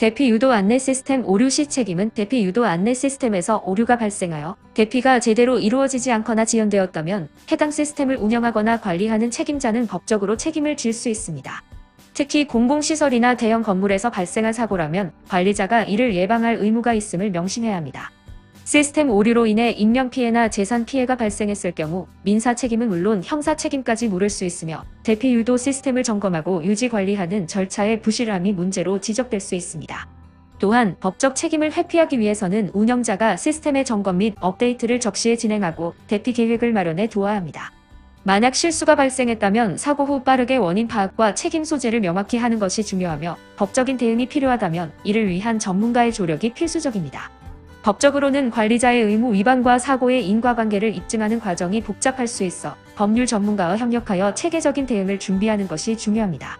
대피 유도 안내 시스템 오류 시 책임은 대피 유도 안내 시스템에서 오류가 발생하여 대피가 제대로 이루어지지 않거나 지연되었다면 해당 시스템을 운영하거나 관리하는 책임자는 법적으로 책임을 질 수 있습니다. 특히 공공시설이나 대형 건물에서 발생한 사고라면 관리자가 이를 예방할 의무가 있음을 명심해야 합니다. 시스템 오류로 인해 인명피해나 재산 피해가 발생했을 경우 민사 책임은 물론 형사 책임까지 물을 수 있으며 대피 유도 시스템을 점검하고 유지 관리하는 절차의 부실함이 문제로 지적될 수 있습니다. 또한 법적 책임을 회피하기 위해서는 운영자가 시스템의 점검 및 업데이트를 적시에 진행하고 대피 계획을 마련해 두어야 합니다. 만약 실수가 발생했다면 사고 후 빠르게 원인 파악과 책임 소재를 명확히 하는 것이 중요하며 법적인 대응이 필요하다면 이를 위한 전문가의 조력이 필수적입니다. 법적으로는 관리자의 의무 위반과 사고의 인과관계를 입증하는 과정이 복잡할 수 있어 법률 전문가와 협력하여 체계적인 대응을 준비하는 것이 중요합니다.